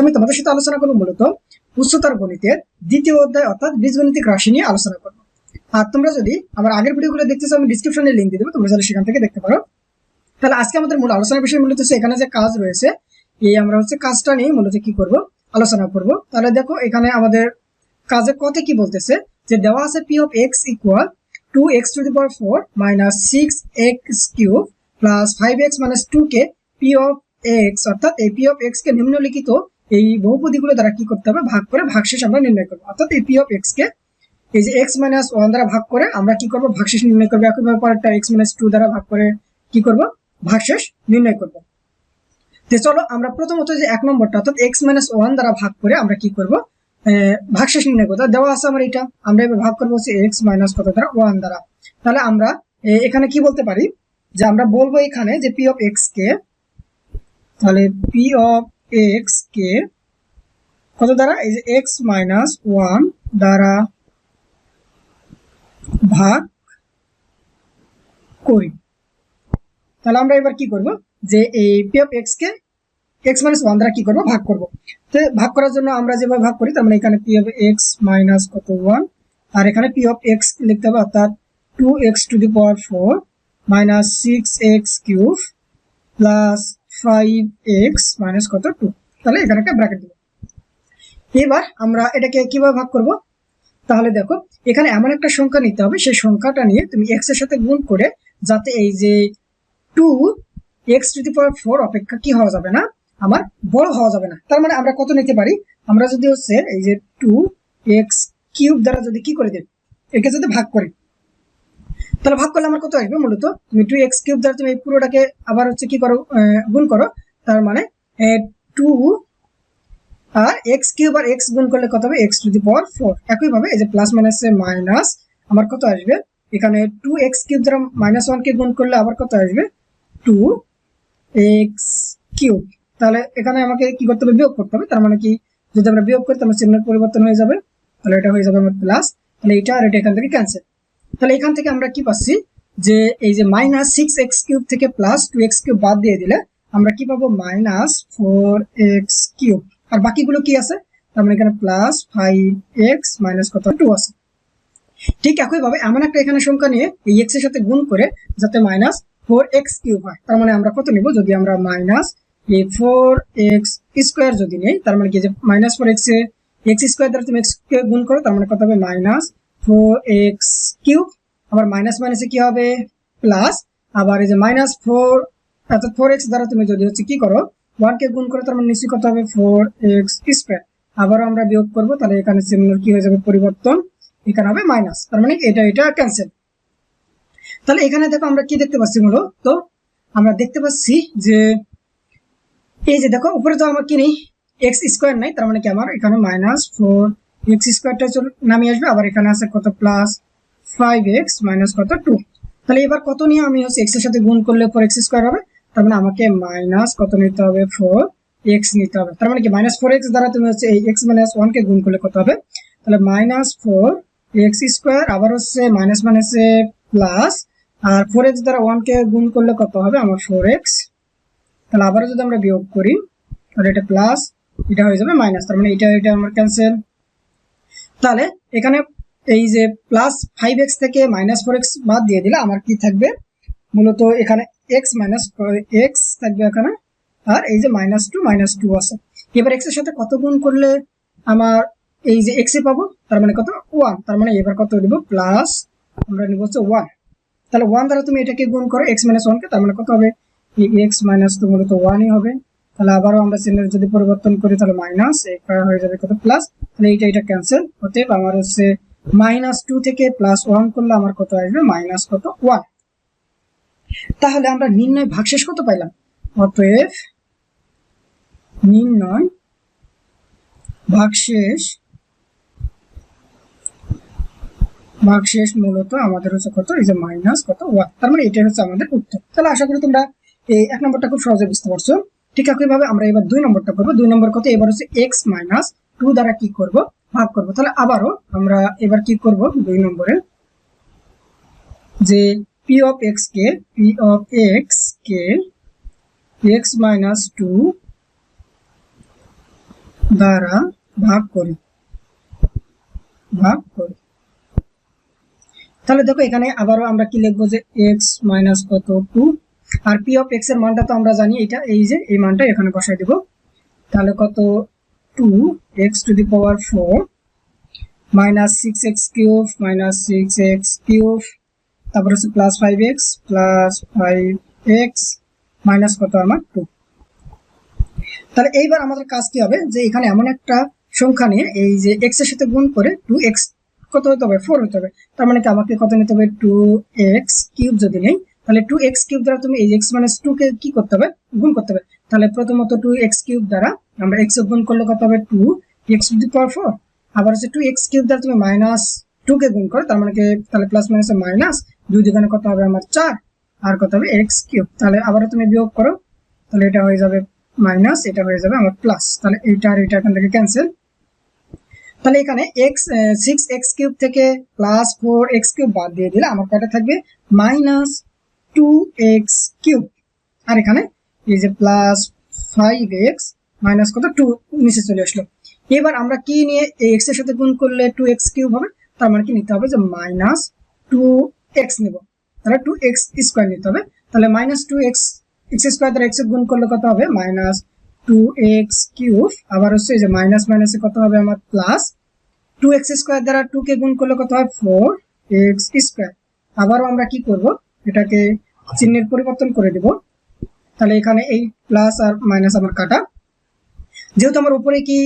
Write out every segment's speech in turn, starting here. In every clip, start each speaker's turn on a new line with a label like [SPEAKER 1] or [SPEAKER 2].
[SPEAKER 1] আমি তোমাদের সাথে আলোচনা করব মূলত উচ্চতর গণিতের দ্বিতীয় অধ্যায় অর্থাৎ বীজগণিতিক রাশি নিয়ে আলোচনা করব। আর তোমরা যদি আমার আগের ভিডিওগুলো দেখতে চাও, আমি ডিসক্রিপশনে লিঙ্ক দিয়ে দেবো, তোমরা চাইলে সেখান থেকে দেখতে পারো। তাহলে আজকে আমাদের মূল আলোচনার বিষয় মূলত এখানে যে কাজ রয়েছে, এই আমরা হচ্ছে কাজটা নিয়ে মূলত কি করব, আলোচনা করব। তাহলে দেখো, এখানে আমাদের কাজের কথা কি বলতেছে, যে দেওয়া আছে P of X equal to X to the power four minus six X cube plus five X minus two K P of x অর্থাৎ এই পি অফ এক্স কে নিম্নলিখিত এই বহুপদীগুলো দ্বারা কি করতে হবে? ভাগ করে ভাগশেষ আমরা নির্ণয় করব। অর্থাৎ এই পি অফ এক্স কে এই যে এক্স মাইনাস ওয়ান দ্বারা ভাগ করে আমরা কি করব? ভাগশেষ নির্ণয় করব। একইভাবে পরেরটা এক্স মাইনাস টু দ্বারা ভাগ করে কি করব? ভাগশেষ নির্ণয় করব। তো চলো আমরা প্রথমত যে এক নম্বরটা, অর্থাৎ এক্স মাইনাস ওয়ান দ্বারা ভাগ করে আমরা কি করব? ভাগশেষ নির্ণয় করব। দেওয়া আছে আমার এটা আমরা এবার ভাগ করব হচ্ছে এক্স মাইনাস কত দ্বারা? ওয়ান দ্বারা। তাহলে আমরা এখানে কি বলতে পারি? যে আমরা বলব এখানে যে পি অফ এক্স কে, তাহলে পি অফ এক্স কে কত দ্বারা? এই যে এক্স মাইনাস ওয়ান দ্বারা ভাগ করি। তাহলে আমরা এবার কি করব? যে এই পি অফ এক্স কে এক্স মাইনাস ওয়ান দ্বারা কি করব? ভাগ করব। তো ভাগ করার জন্য আমরা যেভাবে ভাগ করি, তার মানে এখানে পি অফ এক্স মাইনাস কত? ওয়ান আর এখানে পি অফ এক্স লিখতে হবে, অর্থাৎ two X to the power four minus six X cube plus five X minus কত? টু তাহলে এখানে একটা ব্র্যাকেট দেবো। এবার আমরা এটাকে কীভাবে ভাগ করব? তাহলে দেখো, এখানে এমন একটা সংখ্যা নিতে হবে, সেই সংখ্যাটা নিয়ে তুমি এক্সের সাথে গুণ করে যাতে এই যে two X to the power four অপেক্ষা কি হওয়া যাবে না? আমার বড় হওয়া যাবে না। তার মানে আমরা কত নিতে পারি? আমরা যদি হচ্ছে এই যে টু এক্স কিউব দ্বারা যদি কি করে দিই? একে যদি ভাগ করি। তাহলে ভাগ করলে আমার কত আসবে মূলত? তুমি টু এক্স কিউব দ্বারা তুমি এই পুরোটাকে আবার হচ্ছে কি করো গুণ করো। তার মানে টু আর এক্স কিউব আর এক্স গুণ করলে কত হবে? X to the power four একইভাবে এই যে প্লাস মাইনাসে মাইনাস আমার কত আসবে? এখানে টু এক্স কিউব দ্বারা মাইনাস ওয়ান কে গুণ করলে আবার কত আসবে? টু এক্স কিউব তাহলে এখানে আমাকে কি করতে হবে? বিয়োগ করতে হবে। তার মানে কি, যদি আমরা বিয়োগ করি তাহলে চিহ্নের পরিবর্তন হয়ে যাবে। তাহলে এটা হয়ে যাবে আমার প্লাস তাহলে এটা আর এটা এখান থেকে ক্যান্সেল তাহলে এখান থেকে আমরা কি পাচ্ছি? যে এই যে মাইনাস সিক্স এক্স কিউব থেকে প্লাস টু এক্স কিউব বাদ দিয়ে দিলে আমরা কি পাবো? মাইনাস ফোর এক্স কিউব আর বাকিগুলো কি আছে? তার মানে এখানে প্লাস ফাইভ এক্স মাইনাস কত? টু আছে। ঠিক একইভাবে এমন একটা এখানে সংখ্যা নিয়ে এই এক্সের সাথে গুণ করে যাতে মাইনাস ফোর এক্স কিউব হয়। তার মানে আমরা কত নিব? যদি আমরা মাইনাস এই ফোর এক্স স্কোয়ার যদি নেই, তার মানে কি? যে minus four X X square দ্বারা তুমি এক্স গুণ করো, তার মানে কত হবে? মাইনাস ফোর এক্স কিউব আবার মাইনাস মাইনাসে কি হবে? প্লাস আবার এই যে মাইনাস ফোর অর্থাৎ ফোর এক্স দ্বারা তুমি যদি হচ্ছে কি করো ওয়ান কে গুণ করো তার মানে নিশ্চয়ই কত হবে? ফোর এক্স স্কোয়ার আবারও আমরা বিয়োগ করব, তাহলে এখানে কি হয়ে যাবে? পরিবর্তন। এখানে হবে মাইনাস তার মানে এটা এটা ক্যান্সেল তাহলে এখানে দেখো আমরা কি দেখতে পাচ্ছি হলো তো আমরা দেখতে পাচ্ছি যে এই যে দেখো, উপরে তো আমার কি নেই? এক্স স্কোয়ার নাই, তার মানে কি আমার? এখানে মাইনাস ফোর এক্স স্কোয়ারটা চলে নামে আসবে। আবার এখানে আছে কত প্লাস ফাইভ এক্স মাইনাস কত টু তাহলে এবার কত নিয়ে আমি হচ্ছে এক্সের সাথে গুণ করলে ফোর এক্স স্কোয়ার হবে? তার মানে আমাকে মাইনাস কত নিতে হবে? ফোর এক্স নিতে হবে। তার মানে কি মাইনাস ফোর এক্স দ্বারা তুমি হচ্ছে এই এক্স মাইনাস ওয়ান কে গুণ করলে কত হবে? তাহলে মাইনাস ফোর এক্স স্কোয়ার আবার হচ্ছে মাইনাস মাইনাসে প্লাস আর ফোর এক্স দ্বারা ওয়ান কে গুণ করলে কত হবে? আমার ফোর এক্স তাহলে আবারও যদি আমরা বিয়োগ করি, তাহলে এটা প্লাস এটা হয়ে যাবে মাইনাস তার মানে এটা এটা আমার ক্যান্সেল তাহলে এখানে এই যে প্লাস ফাইভ এক্স থেকে মাইনাস ফোর এক্স বাদ দিয়ে দিলে আমার কি থাকবে? মূলত এখানে এক্স মাইনাস এক্স থাকবে এখানে, আর এই যে মাইনাস টু মাইনাস টু আছে। এবার এক্সের সাথে কত গুণ করলে আমার এই যে এক্স পাবো? তার মানে কত? ওয়ান তার মানে এবার কত দিব? প্লাস আমরা নিব হচ্ছে ওয়ান তাহলে ওয়ান দ্বারা তুমি এটাকে গুণ করো এক্স মাইনাস ওয়ানকে তার মানে কত হবে? এক্স মাইনাস তো মূলত ওয়ানই হবে। তাহলে আবারও আমরা চিহ্নের যদি পরিবর্তন করি, তাহলে মাইনাস হয়ে যাবে কত প্লাস তাহলে এইটা এটা ক্যান্সেল অতএব আমার হচ্ছে মাইনাস টু থেকে প্লাস ওয়ান করলে আমার কত আসবে? মাইনাস কত ওয়ান তাহলে আমরা নির্ণয় ভাগশেষ কত পাইলাম? অতএব নির্ণয় ভাগশেষ ভাগশেষ মূলত আমাদের হচ্ছে কত? এই যে মাইনাস কত ওয়ান তার মানে এটাই হচ্ছে আমাদের উত্তর। তাহলে আশা করি তোমরা এই এক নম্বরটা খুব সহজে বুঝতে পারছ। ঠিক একইভাবে আমরা এবার দুই নম্বরটা করব। দুই নম্বর কত এবার হচ্ছে এক্স মাইনাস টু দ্বারা কি করব? ভাগ করব। তাহলে আবারও আমরা এবার কি করব? দুই নম্বরে যে পি অফ এক্স কে পি অফ এক্স কে এক্স মাইনাস টু দ্বারা ভাগ করি। ভাগ করি। তাহলে দেখো এখানে আবারও আমরা কি লিখব যে এক্স মাইনাস কত? টু আর পি অফ এক্সের মানটা তো আমরা জানি, এটা এই যে, এই মানটা এখানে বসাই দেব। তাহলে কত? Two X to the power four minus six X cube minus six X cube তারপর হচ্ছে plus five X plus five X minus কত আমার? টু তাহলে এইবার আমাদের কাজ কি হবে? যে এখানে এমন একটা সংখ্যা নিয়ে এই যে এক্সের সাথে গুণ করে টু এক্স কত হতে হবে? ফোর হতে হবে। তার মানে কি আমাকে কত নিতে হবে? টু এক্স কিউব যদি নেই তাহলে টু এক্স কিউব দ্বারা তুমি এই এক্স মাইনাস টু কে কি করতে হবে? গুণ করতে হবে। তাহলে প্রথমত টু এক্স কিউব দ্বারা আমরা এক্স গুণ করলে কত হবে? Two X to the power four আবার হচ্ছে টু এক্স কিউব দ্বারা তুমি মাইনাস টু কে গুণ করো, তার মানে কি? তাহলে প্লাস মাইনাস মাইনাস দুই দিকে কত হবে? আমার চার। আর কত হবে? এক্স কিউব তাহলে আবারও তুমি বিয়োগ করো, তাহলে এটা হয়ে যাবে মাইনাস এটা হয়ে যাবে আমার প্লাস তাহলে এইটা আর এটা এখান থেকে ক্যান্সেল তাহলে এখানে এক্স সিক্স এক্স কিউব থেকে প্লাস ফোর এক্স কিউব বাদ দিয়ে দিলে আমার কটা থাকবে? মাইনাস টু এক্স কিউব আর এখানে এই যে প্লাস ফাইভ এক্স মাইনাস কত? টু নিচে চলে আসলো। এবার আমরা কি নিয়ে এই এক্সের সাথে গুণ করলে টু এক্স কিউব হবে? তার মানে কি নিতে হবে যে মাইনাস টু এক্স নেব। তাহলে টু এক্স স্কোয়ার নিতে হবে। তাহলে minus two X X square দ্বারা এক্স গুণ করলে কত হবে? মাইনাস টু এক্স কিউব আবার হচ্ছে এই যে মাইনাস মাইনাসে কত হবে আমার? প্লাস টু এক্স স্কোয়ার দ্বারা টু কে গুণ করলে কত হয়? ফোর এক্স স্কোয়ার আবারও আমরা কি করব? এটাকে চিহ্নের পরিবর্তন করে দেব। তাহলে এখানে এই প্লাস আর মাইনাস আমার কাটা। যেহেতু আমার উপরে কি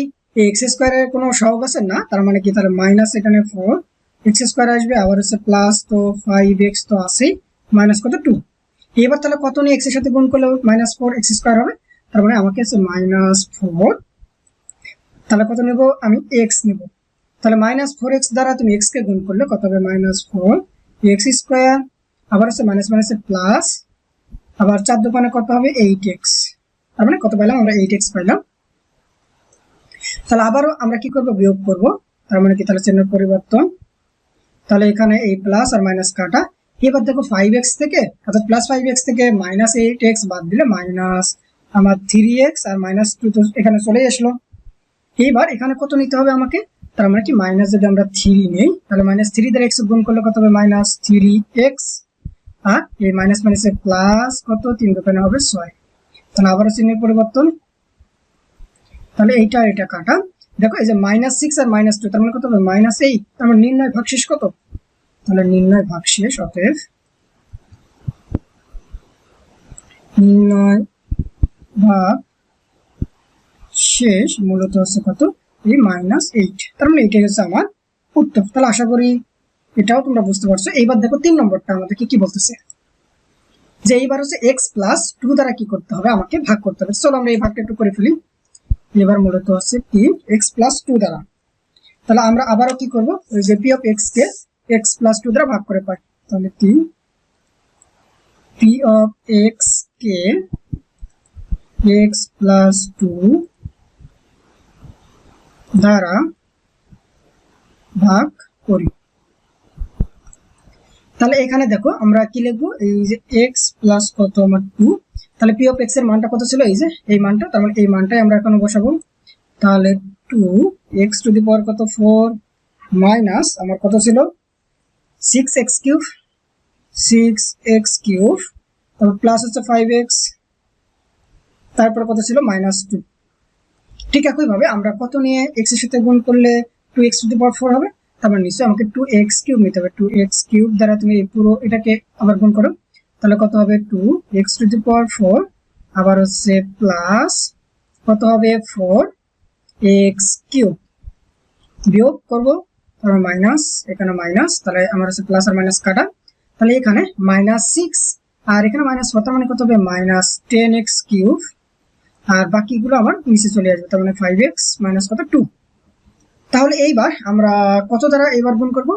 [SPEAKER 1] এক্স স্কোয়ারের কোনো সহগ আছে না, তার মানে কি তাহলে মাইনাস এখানে ফোর এক্স স্কোয়ার আসবে, আবার হচ্ছে প্লাস তো ফাইভ এক্স তো আছে মাইনাস কত টু এবার তাহলে কত নিয়ে এক্সের সাথে গুণ করলে মাইনাস ফোর এক্স স্কোয়ার হবে? তার মানে আমাকে আছে মাইনাস ফোর তাহলে কত নেব? আমি এক্স নেব। তাহলে মাইনাস ফোর এক্স দ্বারা তুমি এক্স কে গুণ করলে কত হবে? মাইনাস ফোর এক্স স্কোয়ার আবার হচ্ছে মাইনাস মাইনাসে প্লাস আবার চার দোকানে কত হবে? এইট এক্স তার মানে কত পাইলাম? আমরা এইট এক্স পাইলাম। তাহলে আবারও আমরা কি করব? বিয়োগ করব। তার মানে কি? তাহলে চিহ্নের পরিবর্তন। তাহলে এখানে এই প্লাস আর মাইনাস কাটা। এবার দেখো ফাইভ এক্স থেকে, অর্থাৎ প্লাস ফাইভ এক্স থেকে মাইনাস এইট এক্স বাদ দিলে মাইনাস আমার থ্রি এক্স আর মাইনাস টু তো এখানে চলে আসলো। এইবার এখানে কত নিতে হবে আমাকে? তার মানে কি? মাইনাস যদি আমরা থ্রি নেই, তাহলে মাইনাস থ্রি দ্বারা এক্স গুণ করলে কত হবে? মাইনাস থ্রি এক্স আর এই মাইনাস মাইনাসে প্লাস কত? তিন দোকানে হবে ছয়। তাহলে আবারও চিহ্নের পরিবর্তন। তাহলে এইটা এটা কাটা। দেখো, এই যে মাইনাস সিক্স আর মাইনাস টু তার মানে কত হবে? মাইনাস এইট তার মানে নির্ণয় কত? তাহলে নির্ণয় অতএব নির্ণয় ভাগ শেষ মূলত হচ্ছে কত? এই মাইনাস এইট তার মানে এটাই হচ্ছে আমার উত্তর। তাহলে আশা করি এটাও তোমরা বুঝতে পারছ। এইবার দেখো তিন নম্বরটা আমাদেরকে কি বলতেছে? যে এইবার হচ্ছে এক্স প্লাস টু দ্বারা কি করতে হবে? আমাকে ভাগ করতে হবে। চলো আমরা এই ভাগটা একটু করে ফেলি। এবার মূলত হচ্ছে পি এক্স প্লাস টু দ্বারা। তাহলে আমরা আবারও কি করব? ওই যে পি অফ এক্স কে এক্স প্লাস টু দ্বারা ভাগ করে পাই। তাহলে পি পি অফ এক্স কে এক্স প্লাস টু দ্বারা ভাগ করি। তাহলে এখানে দেখো, আমরা কি লিখব? এই যে এক্স প্লাস কত? আমার টু তাহলে পি অফ এক্সের মানটা কত ছিল? এই যে, এই মানটা। তার মানে এই মানটাই আমরা এখন বসাবো। তাহলে two X to the power কত? ফোর মাইনাস আমার কত ছিল? Six X cube six X cube তারপর প্লাস হচ্ছে ফাইভ এক্স তারপর কত ছিল? মাইনাস টু ঠিক একইভাবে আমরা কত নিয়ে এক্সের সাথে গুণ করলে two X to the power four হবে? তারপর নিশ্চয়ই আমাকে টু এক্স কিউব নিতে হবে। টু এক্স কিউব দ্বারা তুমি পুরো এটাকে আবার গুণ করো। তাহলে কত হবে? Two X to the power four আবার হচ্ছে প্লাস কত হবে? ফোর এক্স কিউব বিয়োগ করব, তারপর মাইনাস এখানে মাইনাস তাহলে আমার হচ্ছে প্লাস আর মাইনাস কাটা। তাহলে এখানে মাইনাস সিক্স আর এখানে মাইনাস কত মানে কত হবে? মাইনাস টেন এক্স কিউব আর বাকিগুলো আমার নিচে চলে আসবে, তার মানে ফাইভ এক্স মাইনাস কত? টু তাহলে এইবার আমরা কত দ্বারা এবার গুণ করব?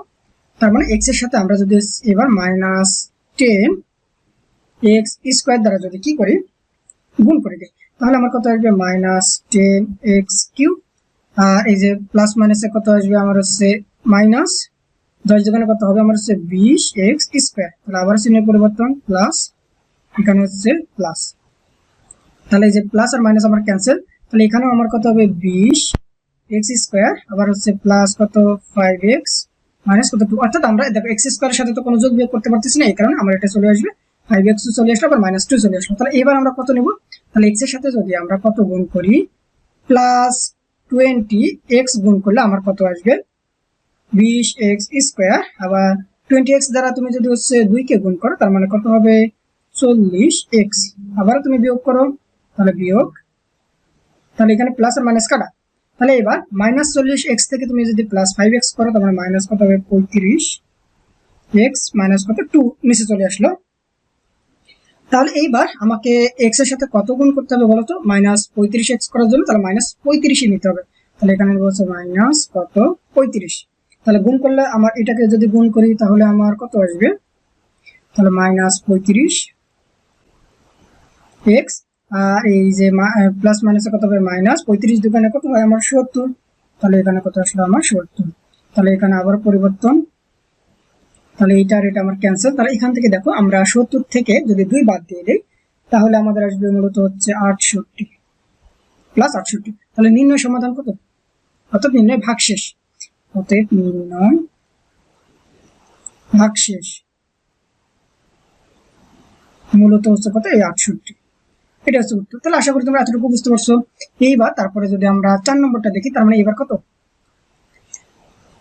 [SPEAKER 1] তার মানে এক্সের সাথে আমরা যদি এবার মাইনাস টেন এক্স স্কোয়ার দ্বারা যদি কি করি? গুণ করে দিই। তাহলে আমার কত আসবে? মাইনাস টেন এক্স কিউ আর এই যে প্লাস মাইনাসে কত আসবে? আমার হচ্ছে মাইনাস দশ দোকানে কত হবে? আমার হচ্ছে বিশ এক্স স্কোয়ার তাহলে আবার চিহ্নের পরিবর্তন প্লাস এখানে হচ্ছে প্লাস তাহলে এই যে প্লাস আর মাইনাস আমার ক্যান্সেল তাহলে এখানেও আমার কত হবে? বিশ এক্স স্কোয়ার আবার হচ্ছে প্লাস কত ফাইভ এক্স মাইনাস কত টু অর্থাৎ আমরা দেখো এক্স স্কোয়ারের সাথে তো কোনো যোগ বিয়োগ করতে পারতেছি না, এই কারণে আমার এটা চলে আসবে। ফাইভ এক্স চলে আসলো, আবার মাইনাস টু চলে আসলো। তাহলে এবার আমরা কত নেব? তাহলে এক্সের সাথে যদি আমরা কত গুণ করি প্লাস টোয়েন্টি এক্স গুণ করলে আমার কত আসবে? বিশ এক্স স্কোয়ার আবার টোয়েন্টি এক্স দ্বারা তুমি যদি হচ্ছে দুইকে গুণ করো, তার মানে কত হবে? চল্লিশ এক্স আবার তুমি বিয়োগ করো, তাহলে বিয়োগ। তাহলে এখানে প্লাস আর মাইনাস কাটা। তাহলে এবার মাইনাস চল্লিশ এক্স থেকে তুমি যদি প্লাস ফাইভ এক্স করো তাহলে মাইনাস কত হবে? পঁয়ত্রিশ এক্স মাইনাস কত? টু নিচে চলে আসলো। তাহলে এইবার আমাকে এক্সের সাথে কত গুণ করতে হবে বলতো? মাইনাস পঁয়ত্রিশ এক্স করার জন্য তাহলে মাইনাস পঁয়ত্রিশই নিতে হবে। তাহলে এখানে বলছে মাইনাস কত? পঁয়ত্রিশ। তাহলে গুণ করলে আমার এটাকে যদি গুণ করি, তাহলে আমার কত আসবে? তাহলে মাইনাস পঁয়ত্রিশ এক্স আর এই যে প্লাস মাইনাসে কত হবে? মাইনাস পঁয়ত্রিশ দোকানে কত হয়? আমার সত্তর। তাহলে এখানে কত আসলো? আমার সত্তর। তাহলে এখানে আবার পরিবর্তন। তাহলে এইটা আর এটা আমার ক্যান্সেল তাহলে এখান থেকে দেখো, আমরা সত্তর থেকে যদি দুই বাদ দিয়ে দিই, তাহলে আমাদের আসবে মূলত হচ্ছে আটষট্টি। প্লাস আটষট্টি। তাহলে নির্ণয় সমাধান কত? অর্থাৎ নির্ণয় ভাগশেষ অতএব নির্ণয় ভাগশেষ মূলত হচ্ছে কত? এই আটষট্টি। এটা হচ্ছে উত্তর। তাহলে আশা করি তোমরা এতটুকু বুঝতে পারছ। এইবার তারপরে যদি আমরা চার নম্বরটা দেখি, তার মানে এবার কত?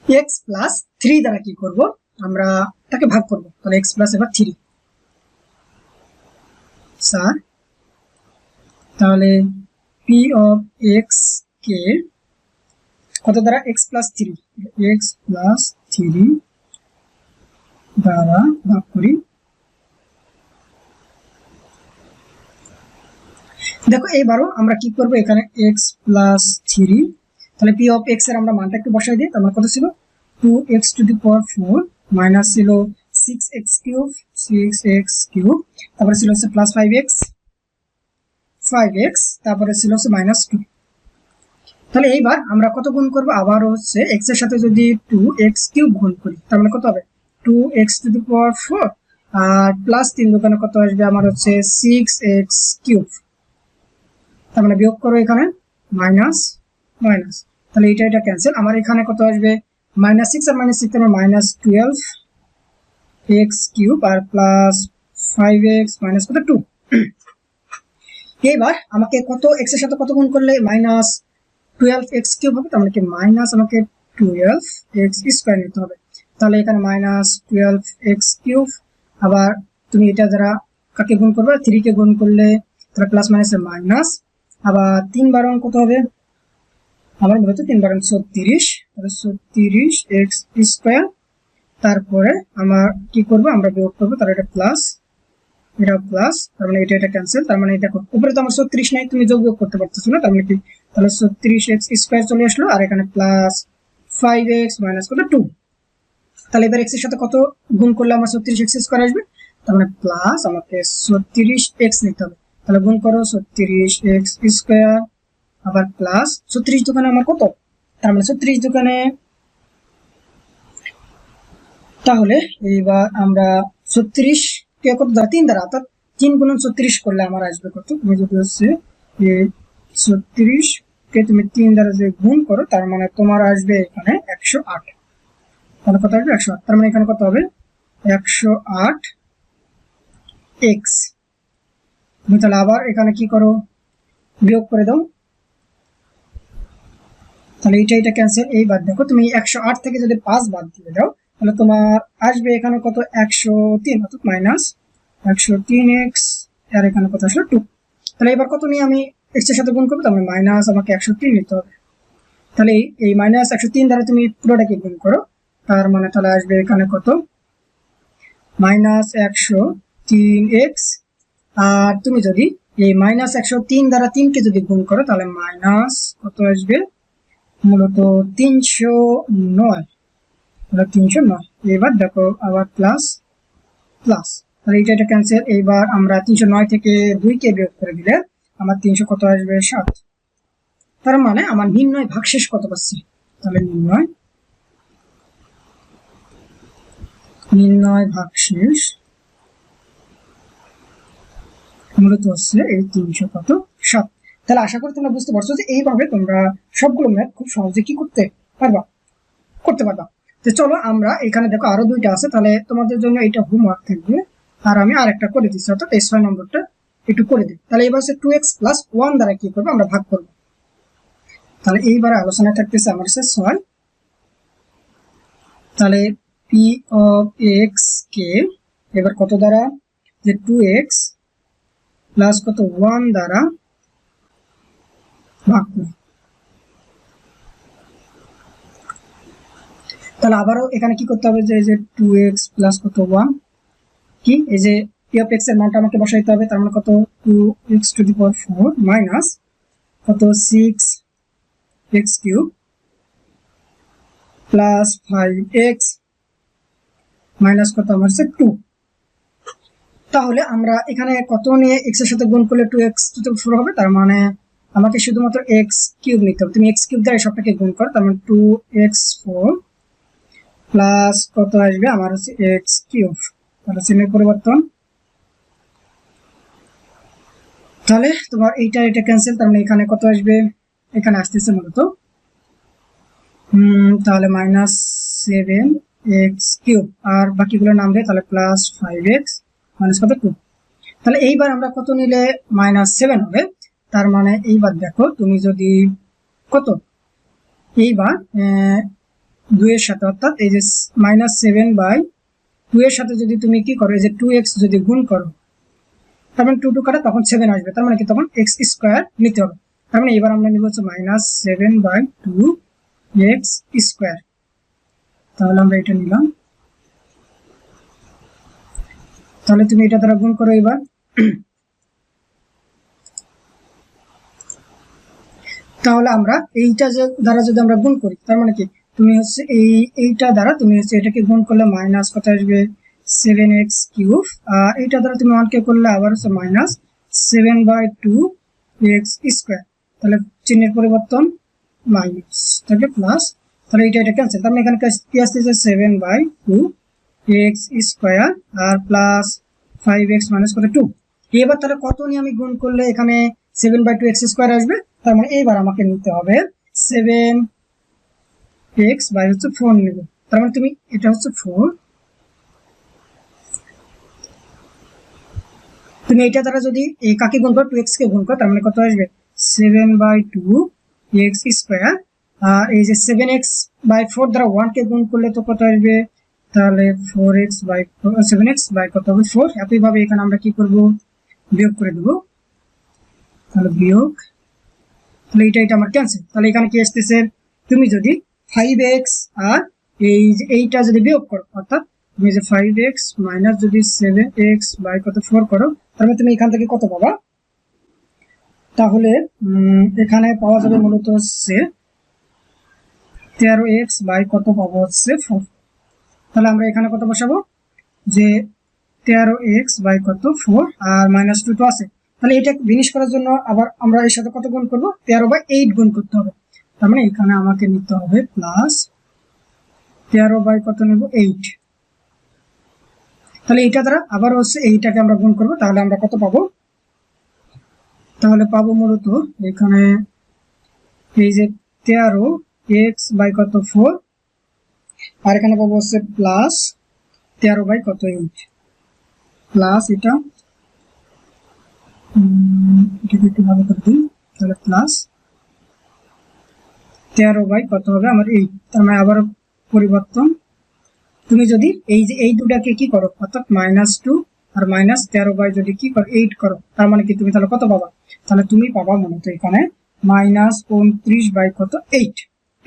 [SPEAKER 1] এক্স প্লাস থ্রি দ্বারা কি করব? আমরা তাকে ভাগ করব। তাহলে এক্স প্লাস এবার থ্রি স্যার, তাহলে পি অফ এক্স কে কত দ্বারা? X plus three X plus three দ্বারা ভাগ করি। দেখো, এইবারও আমরা কি করব? এখানে এক্স প্লাস থ্রি তাহলে পি অফ এক্সের আমরা মানটা একটু বসাই দিই। তাহলে কত ছিল? Two X to the power four minus ছিল six X cube six X cube তারপরে ছিল হচ্ছে plus five X five X তারপরে ছিল হচ্ছে মাইনাস টু তাহলে এইবার আমরা কত গুণ করব? আবার হচ্ছে এক্সের সাথে যদি টু এক্স কিউব গুণ করি, তার মানে কত হবে? Two x to the power four R plus তিন দোকানে কত আসবে? আমার হচ্ছে সিক্স এক্স কিউব তার মানে বিয়োগ করো এখানে মাইনাস মাইনাস তাহলে এটা এটা ক্যান্সেল আমার এখানে কত আসবে? মাইনাস সিক্স আর মাইনাস সিক্স আমার মাইনাস টুয়েলভ এক্স কিউব আর প্লাস ফাইভ এক্স মাইনাস কত? টু এবার আমাকে কত এক্সের সাথে কত গুণ করলে মাইনাস টুয়েলভ এক্স কিউব হবে? তার মানে কি মাইনাস আমাকে টুয়েলভ এক্স স্কোয়ার নিতে হবে। তাহলে এখানে মাইনাস টুয়েলভ এক্স কিউব আবার তুমি এটা যারা কাকে গুণ করবে? থ্রি কে গুণ করলে তাহলে প্লাস মাইনাসে মাইনাস আবার তিন বারং কত হবে। আমার মূলত তিন বারং ছত্রিশ ছত্রিশ এক্স স্কোয়ার। তারপরে আমার কি করব? আমরা বিয়োগ করব, তাহলে এটা প্লাস এটা প্লাস তার মানে এটা এটা ক্যান্সেল তার মানে এটা উপরে তো আমার ছত্রিশ নাই, তুমি যোগ বিয়োগ করতে পারতেছো না, তার মানে কি? তাহলে ছত্রিশ এক্স স্কোয়ার চলে আসলো, আর এখানে প্লাস ফাইভ এক্স মাইনাস কত? টু তাহলে এবার এক্সের সাথে কত গুণ করলে আমার ছত্রিশ এক্স স্কোয়ার আসবে? তার মানে প্লাস আমাকে ছত্রিশ এক্স নিতে হবে। তাহলে গুণ করো ছত্রিশ এক্স স্কোয়ার, আবার প্লাস ছত্রিশ দোকানে আমার কত? তার মানে ছত্রিশ দোকানে তাহলে এইবার আমরা ছত্রিশ কে কত দ্বারা? তিন দ্বারা। অর্থাৎ তিন গুণ ছত্রিশ করলে আমার আসবে কত? তুমি যদি হচ্ছে ছত্রিশ কে তুমি তিন দ্বারা যদি গুণ করো, তার মানে তোমার আসবে এখানে একশো আট। তাহলে কত আসবে? একশো আট। তার মানে এখানে কত হবে? একশো আট এক্স। তুমি তাহলে আবার এখানে কি করো? বিয়োগ করে দাও। তাহলে এইটা এটা ক্যান্সেল এই বাদ দেখো। তুমি একশো আট থেকে যদি পাঁচ বাদ দিয়ে দাও, তাহলে তোমার আসবে এখানে কত? একশো তিন, অর্থাৎ মাইনাস একশো তিন এক্স আর এখানে কত আসলো? টু তাহলে এবার কত নিয়ে আমি এক্সের সাথে গুণ করব? তাহলে মাইনাস আমাকে একশো তিন নিতে হবে। তাহলে এই মাইনাস একশো তিন দ্বারা তুমি পুরোটাকে গুণ করো। তার মানে তাহলে আসবে এখানে কত? মাইনাস একশো তিন এক্স আর তুমি যদি এই মাইনাস একশো তিন দ্বারা তিনকে যদি গুণ করো, তাহলে মাইনাস কত আসবে? মূলত তিনশো নয়। তিনশো নয়। এবার দেখো আবার প্লাস প্লাস তাহলে এটা এটা ক্যান্সেল এইবার আমরা তিনশো নয় থেকে দুইকে বিয়োগ করে দিলে আমার তিনশো কত আসবে? সাত। তার মানে আমার নির্ণয় ভাগশেষ কত পাচ্ছি? তাহলে নির্ণয় নির্ণয় ভাগশেষ মূলত হচ্ছে এই তিনশো কত সাত। তাহলে আশা করি তোমরা বুঝতে পারছ যে এইভাবে তোমরা সবগুলো ম্যাথ খুব সহজে কি করতে পারবা? করতে পারবা। তো চলো আমরা এখানে দেখো আরও দুইটা আছে, তাহলে তোমাদের জন্য এটা হোমওয়ার্ক থাকবে। আর আমি আর একটা করে দিচ্ছি, অর্থাৎ এই ছয় নম্বরটা একটু করে দিই। তাহলে এবার হচ্ছে টু এক্স প্লাস ওয়ান দ্বারা কি করব আমরা ভাগ করব। তাহলে এইবারে আলোচনা থাকতেছে আমার হচ্ছে ছয়। তাহলে পি অফ এক্স কে এবার কত দ্বারা? যে টু এক্স প্লাস কত ওয়ান দ্বারা ভাগ করি। তাহলে আবারও এখানে কি করতে হবে যে যে টু এক্স প্লাস কত ওয়ান, কি? এই যে পি অফ এক্সের মানটা আমাকে বসাইতে হবে, তার মানে কত? Two x to the power four minus কত six x cube plus five x minus কত? আমার হচ্ছে টু তাহলে আমরা এখানে কত নিয়ে এক্সের সাথে গুণ করলে টু এক্স টু ফোর হবে? তার মানে আমাকে শুধুমাত্র এক্স কিউব নিতে হবে। তুমি এক্স কিউব দ্বারা সবটাকে গুণ করো, তার মানে টু এক্স ফোর প্লাস কত আসবে? আমার হচ্ছে এক্স কিউব তাহলে চিহ্নের পরিবর্তন। তাহলে তোমার এইটা, এটা ক্যান্সেল তার মানে এখানে কত আসবে? এখানে আসতেছে মূলত। হুম, তাহলে মাইনাস সেভেন এক্স কিউব আর বাকিগুলো নামবে তাহলে প্লাস ফাইভ এক্স মাইনাস কত টু তাহলে এইবার আমরা কত নিলে মাইনাস সেভেন হবে? তার মানে এইবার দেখো তুমি যদি কত? এইবার দুইয়ের সাথে অর্থাৎ এই যে মাইনাস সেভেন বাই টু এর সাথে যদি তুমি কি করো, এই যে টু এক্স যদি গুণ করো মানে টু টু কাটা তখন সেভেন আসবে। তার মানে কি? তখন এক্স স্কোয়ার নিতে হবে। তার মানে এবার আমরা নিব হচ্ছে minus seven by two x square তাহলে আমরা এটা নিলাম। তাহলে তুমি এটা দ্বারা গুণ করো এবার। তাহলে আমরা এইটা যে দ্বারা যদি আমরা গুণ করি, তার মানে কি? তুমি হচ্ছে এই, এইটা দ্বারা তুমি হচ্ছে এটাকে গুণ করলে মাইনাস কত আসবে? সেভেন এক্স কিউব আর এইটা দ্বারা তুমি ওয়ান কে করলে আবার হচ্ছে minus seven by two x square তাহলে চিহ্নের পরিবর্তন মাইনাস তাহলে প্লাস তাহলে এটা এটা ক্যান্সেল তার মানে এখানে কি আসতেছে? Seven by two x square R plus five x minus কত? টু এবার তাহলে কত নিয়ে আমি গুণ করলে এখানে seven by two x square আসবে? তার মানে এইবার আমাকে নিতে হবে সেভেন এক্স বাই হচ্ছে ফোর নেবে। তার মানে তুমি এটা হচ্ছে ফোর তুমি এটা দ্বারা যদি এই কাকে গুণ করো? টু এক্স কে গুণ করো, তার মানে কত আসবে? Seven by two x square আর এই যে সেভেন এক্স বাই ফোর দ্বারা ওয়ান কে গুণ করলে তো কত আসবে? তাহলে four x by seven x by কত হবে? ফোর একইভাবে এখানে আমরা কি করব? বিয়োগ করে দেবো। তাহলে বিয়োগ, তাহলে এটা এটা আমার ক্যান্সেল তাহলে এখানে কি আসতেছে? তুমি যদি ফাইভ এক্স আর এই যে, এইটা যদি বিয়োগ করো, অর্থাৎ তুমি যে ফাইভ এক্স মাইনাস যদি সেভেন এক্স বাই কত ফোর করো, তাহলে তুমি এখান থেকে কত পাবা? তাহলে এখানে পাওয়া যাবে মূলত হচ্ছে তেরো এক্স বাই কত পাবো হচ্ছে ফোর তাহলে আমরা এখানে কত বসাবো? যে তেরো এক্স বাই কত? ফোর, আর মাইনাস টু তো আছে। তাহলে এটা জিনিস করার জন্য আবার আমরা এর সাথে কত গুণ করব? তেরো বাই এইট গুণ করতে হবে। তার মানে এখানে আমাকে নিতে হবে প্লাস তেরো বাই কত নেব? এইট। তাহলে এটা দ্বারা আবার হচ্ছে এইটাকে আমরা গুণ করব। তাহলে আমরা কত পাবো? তাহলে পাবো মূলত এখানে এই যে তেরো এক্স বাই কত? ফোর আর এখানে পাবো হচ্ছে প্লাস তেরো বাই কত এইট প্লাস এটা এটাকে একটু ভালো করে দিই, তাহলে প্লাস তেরো বাই কত হবে? আমার এইট তার মানে আবার পরিবর্তন। তুমি যদি এই যে এই দুটাকে কি করো? অর্থাৎ মাইনাস টু আর মাইনাস তেরো বাই যদি কি করো এইট করো, তার মানে কি তুমি তাহলে কত পাবা? তাহলে তুমি পাবা মূলত এখানে মাইনাস উনত্রিশ বাই কত এইট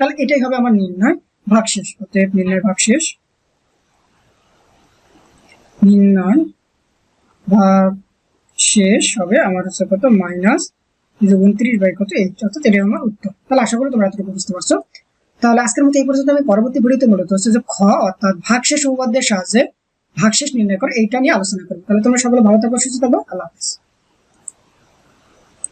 [SPEAKER 1] তাহলে এটাই হবে আমার নির্ণয়। ভাগশেষ অতএব নির্ণয় ভাগশেষ নির্ণয় ভাগ শেষ হবে আমার হচ্ছে কত? মাইনাস উনত্রিশ বাই কত? এইট অর্থাৎ এটাই আমার উত্তর। তাহলে আশা করি তোমরা এতটুকু বুঝতে পারছ। তাহলে আজকের মতো এই পর্যন্ত আমি পরবর্তী ভিডিওতে মূলত হচ্ছে যে খ অর্থাৎ ভাগশেষ উপপাদ্যের সাহায্যে ভাগশেষ নির্ণয় করে এইটা নিয়ে আলোচনা করব। তাহলে তোমরা সকলে ভালো থাকো, সুস্থ থাকো। আল্লাহ হাফিজ।